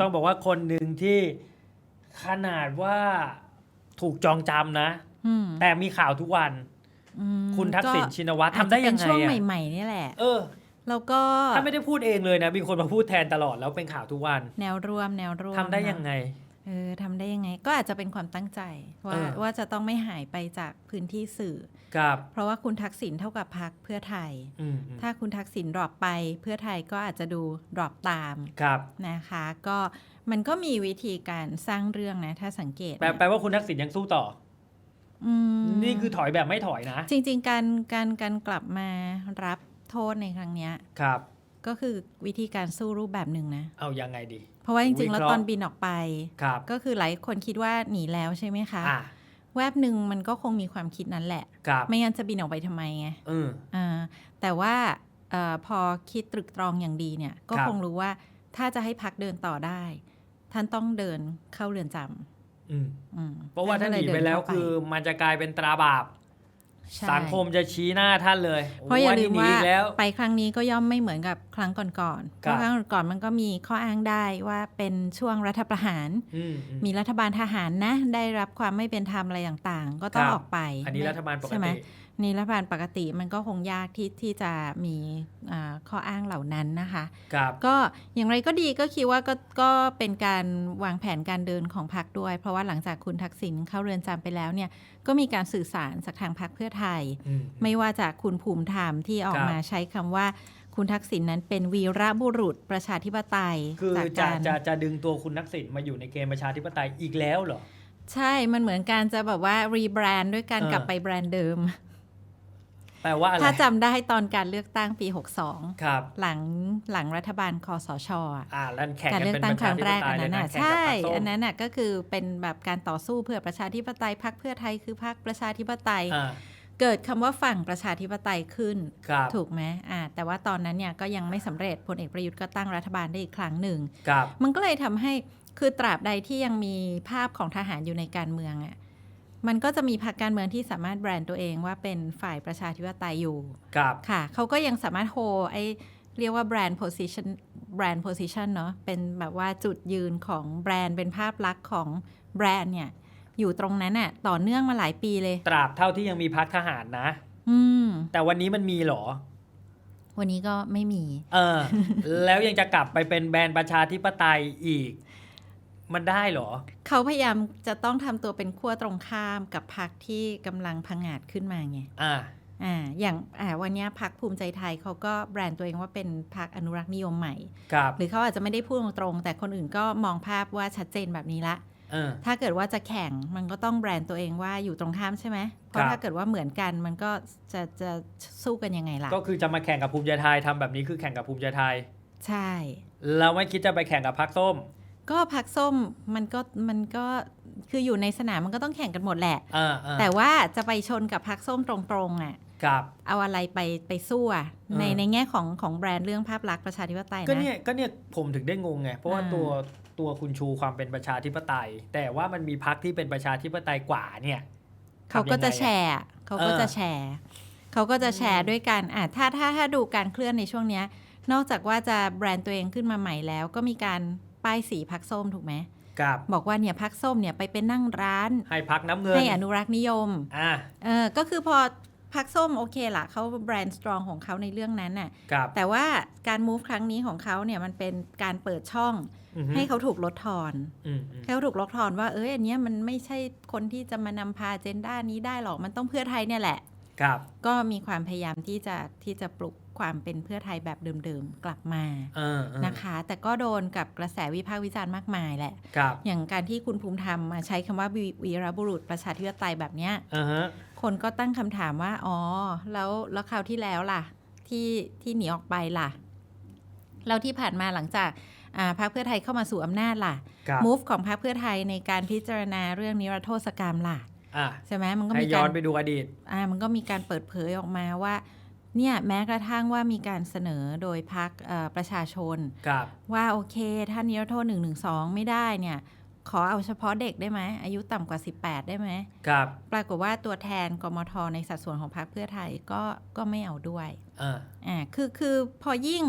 ต้องบอกว่าคนหนึ่งที่ขนาดว่าถูกจองจำนะ อืมแต่มีข่าวทุกวัน อืมคุณทักษิณก็ชินวัตรทำได้ยังไงอาจจะเป็นช่วงอะใหม่ ๆ นี่แหละ เออแล้วก็ถ้าไม่ได้พูดเองเลยนะ มีคนมาพูดแทนตลอดแล้วเป็นข่าวทุกวันแนวร่วมแนวร่วมทำได้เนอะยังไง เออทำได้ยังไงก็อาจจะเป็นความตั้งใจ ว่าเออ ว่าจะต้องไม่หายไปจากพื้นที่สื่อกับเพราะว่าคุณทักษิณเท่ากับพักเพื่อไทย อืมอืมถ้าคุณทักษิณดรอปไปเพื่อไทยก็อาจจะดูดรอปตามครับ นะคะ ก็มันก็มีวิธีการสร้างเรื่องนะ ถ้าสังเกตแปลนะแปลว่าคุณทักษิณยังสู้ต่ออืมอนี่คือถอยแบบไม่ถอยนะ จริงๆ การการการกลับมารับโทษในครั้งเนี้ย ครับ ก็คือวิธีการสู้รูปแบบหนึ่งนะ เอายังไงดี เพราะว่าจริงๆ แล้ววิเคราะห์ตอนบินออกไปครับก็คือหลายคนคิดว่าหนีแล้วใช่ไหมคะอะแวบหนึ่งมันก็คงมีความคิดนั้นแหละครับไม่งั้นจะบินออกไปทำไมไงอืมอ่าแต่ว่าเออพอคิดตรึกตรองอย่างดีเนี่ย ก็ครับคงรู้ว่าถ้าจะให้พักเดินต่อได้ ท่านต้องเดินเข้าเรือนจอืมำอืมเพราะว่าถ้าหก็นียไปเดิแล้วเข้าคือมันจะกลายเป็นตราบาป ใช่สังคมจะชี้หน้าท่านเลยเพราะอย่าลืมโโหว่าหนีอีกแล้ว ไปครั้งนี้ก็ย่อมไม่เหมือนกับครั้งก่อนๆเพครับ ราะครั้งก่อนๆมันก็มีข้ออ้างได้ว่าเป็นช่วงรัฐประหาร อืมอืม มีรัฐบาลทหารนะ ได้รับความไม่เป็นธรรมอะไรต่างๆ ก็ต้องครับ ออกไปอันนี้รัฐบาลปกใช่ไหมติ นี่รัฐบาลปกติมันก็คงยากที่ที่จะมีอ่าข้ออ้างเหล่านั้นนะคะครับก็อย่างไรก็ดีก็คิดว่าก็ก็เป็นการวางแผนการเดินของพรรคด้วย เพราะว่าหลังจากคุณทักษิณเข้าเรือนจำไปแล้วเนี่ยก็มีการสื่อสารจากทางพรรคเพื่อไทยอืมไม่ว่าจากคุณภูมิธรรมที่ออกครับมาใช้คำว่าคุณทักษิณนั้นเป็นวีรบุรุษประชาธิปไตย คือจากจะการจะจะดึงตัวคุณนักษิณมาอยู่ในเกมประชาธิปไตยอีกแล้วเหรอ ใช่ มันเหมือนการจะแบบว่ารีแบรนด์ด้วยการเออกลับไปแบรนด์เดิม แปลว่าอะไรถ้าจำได้ตอนการเลือกตั้งปีครับ62หลังหลังรัฐบาลคอสชอะอ่าแล้วแข่งการกันเลือกเป็นตั้ปงระคชารั้งธิแรปกไตอัยนเลยนั้นนะน่ะแข่งใช่กับพรรคส้มอันนั้นน่ะก็คือเป็นแบบการต่อสู้เพื่อประชาธิปไตยพรรคเพื่อไทยคือพรรคประชาธิปไตย อ่าเกิดคำว่าฝั่งประชาธิปไตยขึ้น ครับถูกไหมอ่าแต่ว่าตอนนั้นเนี่ยก็ยังไม่สำเร็จพลเอกประยุทธ์ก็ตั้งรัฐบาลได้อีกครั้งหนึ่ง ครับ มันก็เลยทำให้คือตราบใดที่ยังมีภาพของทหารอยู่ในการเมืองอะ่ะ มันก็จะมีพรรคการเมืองที่สามารถแบรนด์ตัวเองว่าเป็นฝ่ายประชาธิปไตยอยู่ครับค่ะ เขาก็ยังสามารถโฮไอเรียกว่าแบรนด์โพซิชันแบรนด์โพซิชันเนาะเป็นแบบว่าจุดยืนของแบรนด์เป็นภาพลักษณ์ของแบรนด์เนี่ย อยู่ตรงนั้นอะต่อเนื่องมาหลายปีเลย ตราบเท่าที่ยังมีพักทหารนะ อืม แต่วันนี้มันมีเหรอ วันนี้ก็ไม่มี เออ แล้วยังจะกลับไปเป็นแบรนด์ประชาธิปไตยอีก มันได้เหรอ เขาพยายามจะต้องทำตัวเป็นขั้วตรงข้ามกับพรรคที่กำลังพังงาดขึ้นมาไงอ่าอ่าอย่างอ่าวันเนี้ยพรรคภูมิใจไทยเขาก็แบรนด์ตัวเองว่าเป็นพรรคอนุรักษ์นิยมใหม่ครับหรือเขาอาจจะไม่ได้พูดตรงๆแต่คนอื่นก็มองภาพว่าชัดเจนแบบนี้ละเออถ้าเกิดว่าจะแข่งมันก็ต้องแบรนด์ตัวเองว่าอยู่ตรงข้ามใช่ไหมเพครัราะบถ้าเกิดว่าเหมือนกันมันก็จะจะสู้กันยังไงล่ะ ก็คือจะมาแข่งกับภูมิใจไทยทำแบบนี้คือแข่งกับภูมิใจไทย ใช่ เราไม่คิดจะไปแข่งกับพักส้ม ก็พรรคส้มมันก็มันก็คืออยู่ในสนามมันก็ต้องแข่งกันหมดแหละอ่าอ่าแต่ว่าจะไปชนกับพรรคส้มตรงๆอะ ครับ เอาอะไรไปไปสู้อะในเออ ในแง่ของของแบรนด์เรื่องภาพลักษณ์ประชาธิปไตยก็นะเนี่ยก็เนี่ยผมถึงได้งงไง เพราะว่าอ่า ตัวตัวคุณชูความเป็นประชาธิปไตย แต่ว่ามันมีพักที่เป็นประชาธิปไตยกว่าเนี่ยเขาก็จะทำยังไงอ แชร์อะเขาก็เออจะแชร์เขาก็จะแชร์ด้วยกันอะถ้าถ้าถ้าดูการเคลื่อนในช่วงเนี้ย นอกจากว่าจะแบรนด์ตัวเองขึ้นมาใหม่แล้ว ก็มีการ ป้ายสีพักส้มถูกไหมกับบอกว่าเนี่ยพักส้มเนี่ยไปเป็นนั่งร้าน ให้พักน้ำเงินให้อนุรักษ์นิยมอ่าเออก็คือพอพักส้มโอเคละเขาแบรนด์สตรองของเขาในเรื่องนั้นน่ะกับแต่ว่าการ move ครั้งนี้ของเขาเนี่ยมันเป็นการเปิดช่องอือฮึให้เขาถูกลดทอนอืมอืมให้เขาถูกลดทอนว่าเอ้ยอันเนี้ยมันไม่ใช่คนที่จะมานำพาเจนด้านี้ได้หรอกมันต้องเพื่อไทยเนี่ยแหละกับก็มีความพยายามที่จะที่จะปลุก ความเป็นเพื่อไทยแบบเดิมๆกลับมาเออเออนะคะ แต่ก็โดนกับกระแสวิพากษ์วิจารณ์มากมายแหละกับอย่างการที่คุณภูมิธรรมมาใช้คำว่าวีวีรบุรุษประชาธิปไตยแบบเนี้ยอ่าฮะคนก็ตั้งคำถามว่า อ๋อ แล้วแล้วคราวที่แล้วล่ะ ที่ที่หนีออกไปล่ะแล้วที่ผ่านมาหลังจากอ่าพรรคเพื่อไทยเข้ามาสู่อำนาจล่ะกับ move ของพรรคเพื่อไทยในการพิจารณาเรื่องนิรโทษกรรมล่ะอะใช่ไหมมันก็ให้มีย้กาอนรไปดูอดีตอ่ามันก็มีการเปิดเผยออกมาว่า เนี่ยแม้กระทั่งว่ามีการเสนอโดยพรรคเอ่อประชาชนกับว่าโอเคถ้านิรโทษ1นึไม่ได้เนี่ยขอเอาเฉพาะเด็กได้ไหมอายุต่ำกว่า 18 ได้ไหมกับปรากฏว่าตัวแทนกมทในสัดส่วนของพรรคเพื่อไทยก็ก็ไม่เอาด้วยอ่าอ่าคือคือพอยิ่ง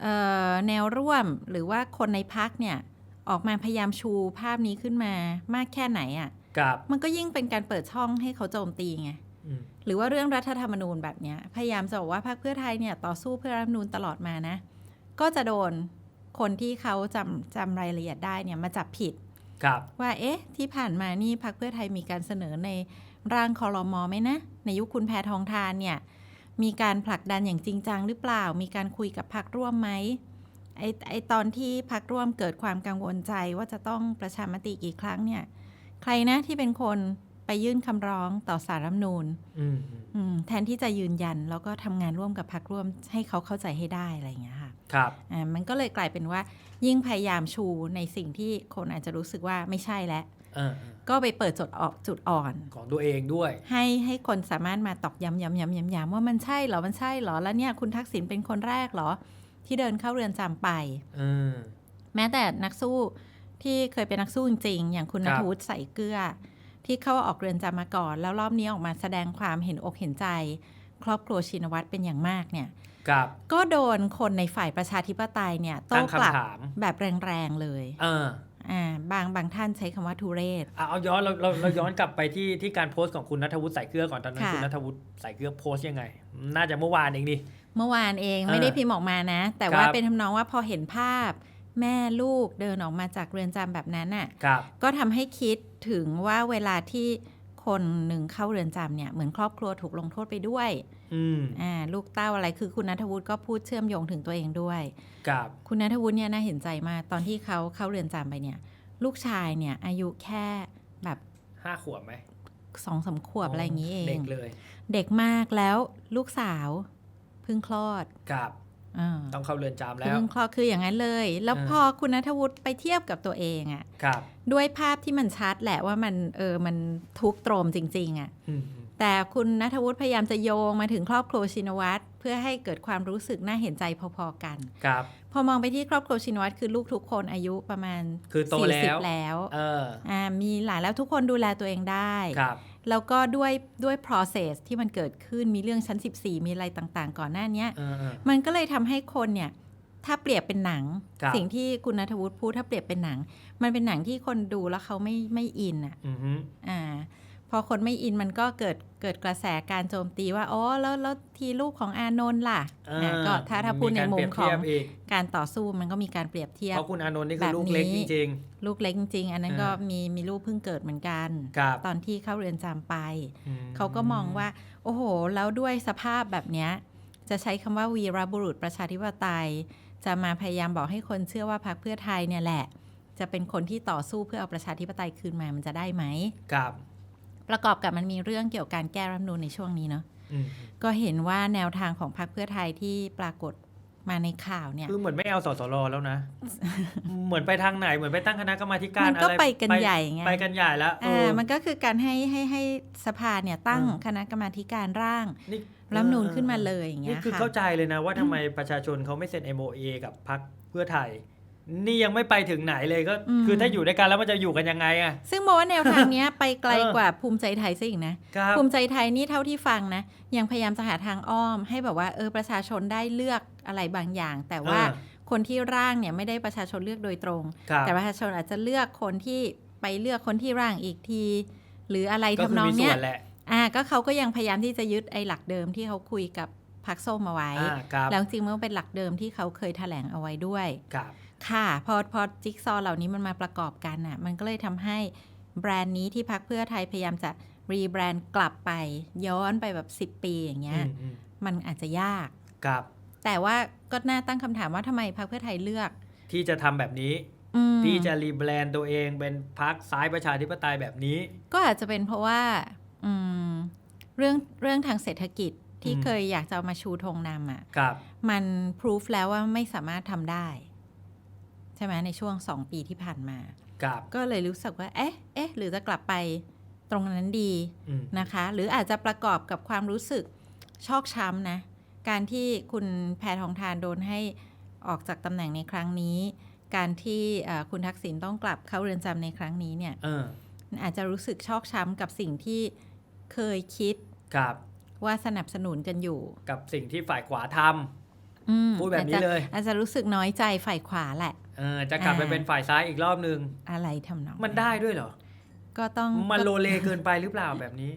เอ่อแนวร่วมหรือว่าคนในพักเนี่ยออกมาพยายามชูภาพนี้ขึ้นมามากแค่ไหนอะ่ะกับมันก็ยิ่งเป็นการเปิดช่องให้เขาโจมตีไงอืม หรือว่าเรื่องรัฐธรรมนูญแบบเนี้ยพยายามจะบอกว่าพรรคเพื่อไทยเนี่ยต่อสู้เพื่อรัฐธรรมนูญตลอดมานะ ก็จะโดนคนที่เขาจำจำรายละเอียดได้เนี่ยมาจับผิดกับว่าเอ๊ะ ที่ผ่านมานี่พรรคเพื่อไทยมีการเสนอในร่างคอรมอไหมนะ ในยุคคุณแพทองทานเนี่ยมีการผลักดันอย่างจริงจังหรือเปล่า มีการคุยกับพรรคร่วมไหมไอไอตอนที่พรรคร่วมเกิดความกังวลใจว่าจะต้องประชามติกี่ครั้งเนี่ย ใครนะที่เป็นคนไป ยื่นคำร้องต่อสารรัฐธรรมนูญอืมอืมอืมแทนที่จะยืนยันแล้วก็ทำงานร่วมกับพรรคร่วมให้เขาเข้าใจให้ได้อะไรอย่างเงี้ยค่ะครับอ่ามันก็เลยกลายเป็นว่า ยิ่งพยายามชูในสิ่งที่คนอาจจะรู้สึกว่าไม่ใช่แล้วเออเออก็ไปเปิดจุดออกจุดอ่อนของตัวเองด้วย ให้ให้คนสามารถมาตอกย้ำย้ำย้ำย้ำย้ำว่ามันใช่เหรอมันใช่เหรอแล้วเนี่ยคุณทักษิณเป็นคนแรกเหรอ ที่เดินเข้าเรือนจำไปอืมแม้แต่นักสู้ที่เคยเป็นนักสู้จริงๆอย่างคุณครันับทวุฒิใส่เกลือ ที่เข้าออกเรือนจำมาก่อน แล้วรอบนี้ออกมาแสดงความเห็นอกเห็นใจ ครอบครัวชินวัตรเป็นอย่างมากเนี่ยกับก็โดนคนในฝ่ายประชาธิปไตยเนี่ยโต้ตั้งกลับคำถามแบบแรงๆเลยเอออ่าบางบางท่านใช้คำว่าทุเรศอะเอาย้อนเราเราเราย้อนกลับไปที่ที่การโพสต์ของคุณนัทวุฒิใส่เกลือก่อนตอนนั้นค่ะคุณนัทวุฒิใส่เกลือโพสต์ยังไง น่าจะเมื่อวานเองดิเมื่อวานเองเออไม่ได้พิมพ์ออกมานะ แต่ครับว่าเป็นทำนองว่าพอเห็นภาพแม่ลูกเดินออกมาจากเรือนจำแบบนั้นน่ะครับก็ทำให้คิด ถึงว่าเวลาที่คนหนึ่งเข้าเรือนจำเนี่ยเหมือนครอบครัวถูกลงโทษไปด้วยอืมอ่าลูกเต้าอะไรคือคุณนัทวุฒิก็พูดเชื่อมโยงถึงตัวเองด้วยกับคุณนัทวุฒิเนี่ยน่าเห็นใจมากตอนที่เขาเข้าเรือนจำไปเนี่ย ลูกชายเนี่ยอายุแค่แบบห้าขวบไหมสองสามขวบอะไรอย่างนี้เอเด็งกเลย เด็กมากแล้วลูกสาวเพิ่งคลอดกับอ่า ต้องเข้าเรือนจำแล้วเพิ่งคลอดคืออย่างนั้นเลย แล้วเออพอคุณนัทวุฒิไปเทียบกับตัวเองอะกับด้วยภาพที่มันชัดแหละว่ามันเออมันทุกข์โตรมจริง ๆอะอืมแต่คุณนัทวุฒิพยายามจะโยงมาถึงครอบครัวชินวัตรเพื่อให้เกิดความรู้สึกน่าเห็นใจพอๆกันกับ พอมองไปที่ครอบครัวชินวัตรคือลูกทุกคนอายุประมาณคือโตแล้ว40แล้ว เอออ่ามีหลานแล้วทุกคนดูแลตัวเองได้กับ แล้วก็ด้วยด้วย process ที่มันเกิดขึ้นมีเรื่องชั้น 14 มีอะไรต่างๆ ก่อนหน้าเนี้ยเออเออมันก็เลยทำให้คนเนี่ยถ้าเปรียบเป็นหนังครับสิ่งที่คุณนัทวุฒิพูดถ้าเปรียบเป็นหนัง มันเป็นหนังที่คนดูแล้วเขาไม่ไม่อินอะอือฮึอ่า พอคนไม่อินมันก็เกิดเกิดกระแสการโจมตีว่าอ๋อแล้วแล้วทีลูกของอานนท์ล่ะเอออ่าก็ถ้าถ้าพูดในการมุเปรีมยบของเทียบอีกการต่อสู้มันก็มีการเปรียบเทียบเพราะคุณอานนท์นี่คือแบบลูกเล็กนี้จริงลูกเล็กจริงๆอันนั้นเออก็มีมีลูกเพิ่งเกิดเหมือนกันๆกับตอนที่เข้าเรือนจำไปอืมเขาก็มองว่า โอ้โห แล้วด้วยสภาพแบบเนี้ยจะใช้คำว่าวีรบุรุษประชาธิปไตย จะมาพยายามบอกให้คนเชื่อว่าพรรคเพื่อไทยเนี่ยแหละ จะเป็นคนที่ต่อสู้เพื่อเอาประชาธิปไตยคืนมามันจะได้ไหมกับ ประกอบกับมันมีเรื่องเกี่ยวกับการแก้รัฐธรรมนูญในช่วงนี้เนาะอืมก็เห็นว่าแนวทางของพรรคเพื่อไทยที่ปรากฏมาในข่าวเนี่ยคือเหมือนไม่เอาสสรแล้วนะ เหมือนไปทางไหนเหมือนไปตั้งคณะกรรมาธิการมันก็อะไรไปกันใหญ่ไงไปกันใหญ่แล้วเออ่าอมันก็คือการให้ให้ให้สภาเนี่ยตั้งอืมคณะกรรมาธิการร่างนี่รัฐธรรมนูญขึ้นมาเลยอย่างเงี้นี่ยคือค่ะเข้าใจเลยนะว่าทำไมประชาชนเขาไม่เซ็น MOA กับพรรคเพื่อไทย นี่ยังไม่ไปถึงไหนเลยก็อืมคือถ้าอยู่ด้วยกันแล้วมันจะอยู่กันยังไงอะซึ่งบอกว่าแนวทางเนี้ยไปไกลเออกว่าภูมิใจไทยซะอีกนะครับภูมิใจไทยนี่เท่าที่ฟังนะ ยังพยายามจะหาทางอ้อม ให้แบบว่าเออประชาชนได้เลือกอะไรบางอย่าง แต่ว่าเออคนที่ร่างเนี่ยไม่ได้ประชาชนเลือกโดยตรงครับแต่ประชาชนอาจจะเลือกคนที่ไปเลือกคนที่ร่างอีกที หรืออะไรก็คืทำนองมีส่เนี้วยนแหละอ่าก็เขาก็ยังพยายามที่จะยึดไอ้หลักเดิมที่เขาคุยกับ พักส้มเอาไว้อ่าครับแล้วจริงๆมันก็เป็นหลักเดิมที่เขาเคยแถลงเอาไว้ด้วยครับค่ะ พอพอจิ๊กซอว์เหล่านี้มันมาประกอบกันอะ มันก็เลยทำให้แบรนด์นี้ที่พักเพื่อไทยพยายามจะรีแบรนด์กลับไป ย้อนไปแบบ 10 ปีอย่างเงี้ยอืมอืมมันอาจจะยากครับแต่ว่าก็น่าตั้งคำถามว่าทำไมพักเพื่อไทยเลือก ที่จะทำแบบนี้อืมที่จะรีแบรนด์ตัวเองเป็นพรรคซ้ายประชาธิปไตยแบบนี้ ก็อาจจะเป็นเพราะว่าอืมเรื่องเรื่องทางเศรษฐกิจ ที่อืมเคยอยากจะเอามาชูธงนำอะครับมันพิสูจแล้วว่าไม่สามารถทำได้ ใช่ไหมในช่วงสองปีที่ผ่านมาครับก็เลยรู้สึกว่า เอ๊ะ เอ๊ะ หรือจะกลับไปตรงนั้นดีอืมนะคะ หรืออาจจะประกอบกับความรู้สึกชอกช้ำนะ การที่คุณแพทองทานโดนให้ออกจากตำแหน่งในครั้งนี้ การที่เอ่อคุณทักษิณต้องกลับเข้าเรือนจำในครั้งนี้เนี่ยเอออาจจะรู้สึกชอกช้ำกับสิ่งที่เคยคิดครับ ว่าสนับสนุนกันอยู่ กับสิ่งที่ฝ่ายขวาทอืมพูดแบบนี้เลยอาจจะอาจจะรู้สึกน้อยใจฝ่ายขวาแหละเออจะกลับไปอ่าเป็นฝ่ายซ้ายอีกรอบนึง อะไรทำนองมันได้ด้วยเหรอ ก็ต้องมันก็โลเลเกินไปหรือเปล่าแบบนี้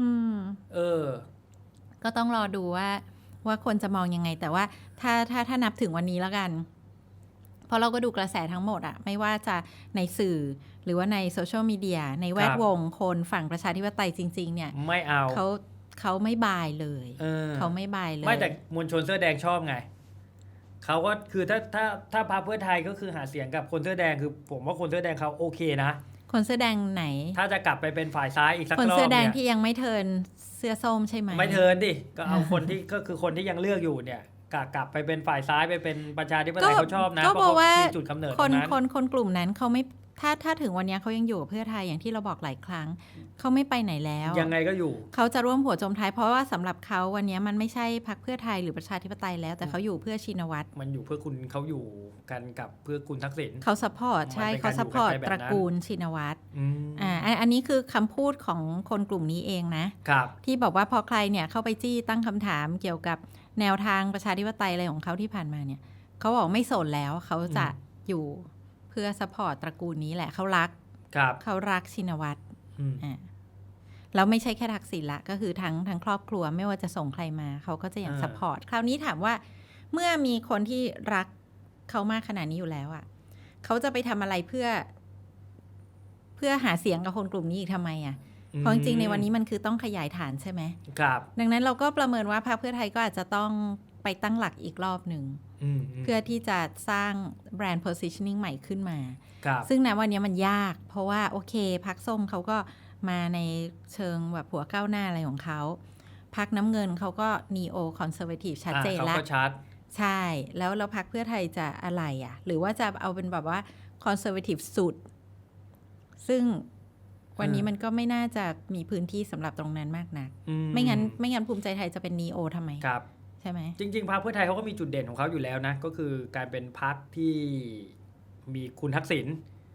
อืม เออ ก็ต้องรอดูว่า ว่าคนจะมองยังไง แต่ว่า ถ้าถ้าถ้านับถึงวันนี้แล้วกันเพราะเราก็ดูกระแสทั้งหมดอะไม่ว่าจะในสื่อหรือว่าในโซเชียลมีเดียในแวคดรับวงคนฝั่งประชาธิปไตยจริง ๆ เนี่ย ไม่เอาเขา เขาไม่บายเลยเออเขาไม่บายเลยไม่แต่มวลชนเสื้อแดงชอบไงเขาก็คือถ้าถ้าถ้าพรรคเพื่อไทยก็คือหาเสียงกับคนเสื้อแดงคือ ผมว่าคนเสื้อแดงเขาโอเคนะ คนเสื้อแดงไหน ถ้าจะกลับไปเป็นฝ่ายซ้ายอีกสักคนรอบเสื้อแดงเนี่ยที่ยังไม่เทิร์นเสื้อส้มใช่ไหมไม่เทิร์นดิก็เอาคนที่ก็คือคนที่ยังเลือกอยู่เนี่ยกลับกลับไปเป็นฝ่ายซ้ายไปเป็นประชาธิปไตยเขาชอบนะก็เพบอราะกเขาว่ามีจุดกำเนิดตครนงนั้นคนคนกลุ่มนั้นเขาไม่ ถ้าถ้าถึงวันนี้เขายังอยู่กับเพื่อไทยอย่างที่เราบอกหลายครั้ง เขาไม่ไปไหนแล้ว ยังไงก็อยู่ เขาจะร่วมหัวจมท้ายเพราะว่าสำหรับเขาวันนี้มันไม่ใช่พักเพื่อไทยหรือประชาธิปไตยแล้ว แต่เขาอยู่เพื่อชินวัตรมันอยู่เพื่อคุณเขาอยู่กันกับเพื่อคุณทักษิณเขาซัพพอร์ตใช่มันเป็นเขาการอยู่ซัพพอร์ตกันไปแบบตนั้นระกูลชินวัตรอืมอ่าอันอันนี้คือคำพูดของคนกลุ่มนี้เองนะครับที่บอกว่าพอใครเนี่ยเข้าไปจี้ตั้งคำถามเกี่ยวกับแนวทางประชาธิปไตยอะไรของเขาที่ผ่านมาเนี่ยเขาบอกไม่สนแล้วเขาจะอยู่เพื่อสปอร์ตตระกูลนี้แหละเขารักครับเขารักชินวัตรอืมอ่าแล้วไม่ใช่แค่ทักษิณละก็คือทั้งทั้งครอบครัวไม่ว่าจะส่งใครมาเขาก็จะอย่างอ่าสปอร์ตคราวนี้ถามว่า เมื่อมีคนที่รักเขามากขนาดนี้อยู่แล้วอะ่ะเขาจะไปทำอะไรเพื่อ เพื่อหาเสียงกับคนกลุ่มนี้อีกทำไมอะ่ะเพราะจริงๆในวันนี้มันคือต้องขยายฐานใช่ไหมครับ ดังนั้นเราก็ประเมินว่าพรรคเพื่อไทยก็อาจจะต้องไปตั้งหลักอีกรอบหนึ่งอืมม เพื่อที่จะสร้างแบรนด์ positioning ใหม่ขึ้นมาครับซึ่งนะวันนี้มันยาก เพราะว่าโอเค พักส้มเขาก็มาในเชิงแบบหัวก้าวหน้าอะไรของเขาพักน้ำเงินเขาก็ neo conservative ชัดเจนอ่าแล้วเขาก็ชัดใช่ แล้วแล้วพักเพื่อไทยจะอะไรอะ หรือว่าจะเอาเป็นแบบว่า conservative สุด ซึ่งวันนี้อืมมันก็ไม่น่าจะมีพื้นที่สำหรับตรงนั้นมากนักอืไม่งั้นไม่งั้นภูมิใจไทยจะเป็น neo ทำไมครับใช่ไหมจริง ๆพรรคเพื่อไทยเขาก็มีจุดเด่นของเขาอยู่แล้วนะ ก็คือการเป็นพรรคที่มีคุณทักษิณ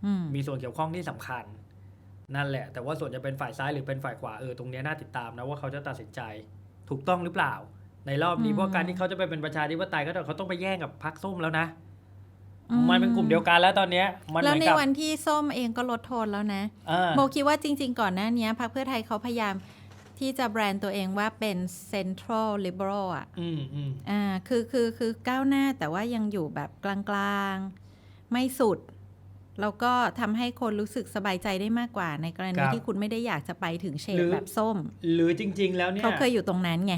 อืมมีส่วนเกี่ยวข้องที่สำคัญ นั่นแหละ แต่ว่าส่วนจะเป็นฝ่ายซ้ายหรือเป็นฝ่ายขวาเออตรงเนี้ยน่าติดตามนะว่าเขาจะตัดสินใจถูกต้องหรือเปล่า ในรอบนี้อืมเพราะการที่เขาจะไปเป็นประชาธิปไตยก็ต้องเขาต้องไปแย่งกับพรรคส้มแล้วนะอืมันเป็นกลุ่มเดียวกันแล้วตอนเนี้ยมันเหแล้วมือนในกับวันที่ส้มเองก็ลดโทนแล้วนะอ่าโมคิดว่าจริง ๆ ก่อนหน้านี้พรรคเพื่อไทยเขาพยายาม ที่จะแบรนด์ตัวเองว่าเป็น central liberal อะอืมอืมอ่าคือคือคือก้าวหน้าแต่ว่ายังอยู่แบบกลางๆ ไม่สุด แล้วก็ทำให้คนรู้สึกสบายใจได้มากกว่าในกรณีที่คุณไม่ได้อยากจะไปถึงเฉดแบบส้ม หรือจริง ๆ แล้วเนี่ยเขาเคยอยู่ตรงนั้นไง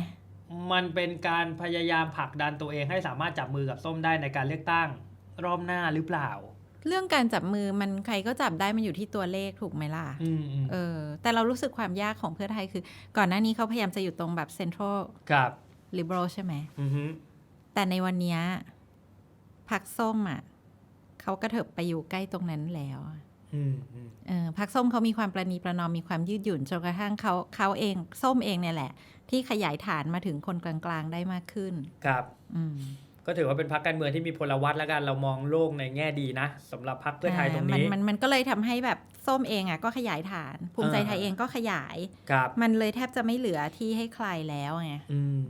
มันเป็นการพยายามผลักดันตัวเองให้สามารถจับมือกับส้มได้ในการเลือกตั้งรอบหน้าหรือเปล่า เรื่องการจับมือมันใครก็จับได้มันอยู่ที่ตัวเลขถูกไหมล่ะอืมอืมเออ แต่เรารู้สึกความยากของเพื่อไทยคือ ก่อนหน้านี้เขาพยายามจะอยู่ตรงแบบ central ครับ liberal ใช่ไหมอือฮึแต่ในวันเนี้ยพักส้มอะเขากระเถิบไปอยู่ใกล้ตรงนั้นแล้วอะอืมอืมเออพักส้มเขามีความประนีประนอมมีความยืดหยุ่นจนกระทั่งเขาเขาเองส้มเองเนี่ยแหละ ที่ขยายฐานมาถึงคนกลางๆได้มากขึ้น ครับ อืม ก็ถือว่าเป็นพรรคการเมืองที่มีพลวัตแล้วกันเรามองโลกในแง่ดีนะสำหรับพรรคเพื่อไทยตรงมันี้มันมันก็เลยทำให้แบบส้มเองอะก็ขยายฐาน ภูมิใจไทยอ่าเองก็ขยายครับมันเลยแทบจะไม่เหลือที่ให้ใครแล้วไงอืม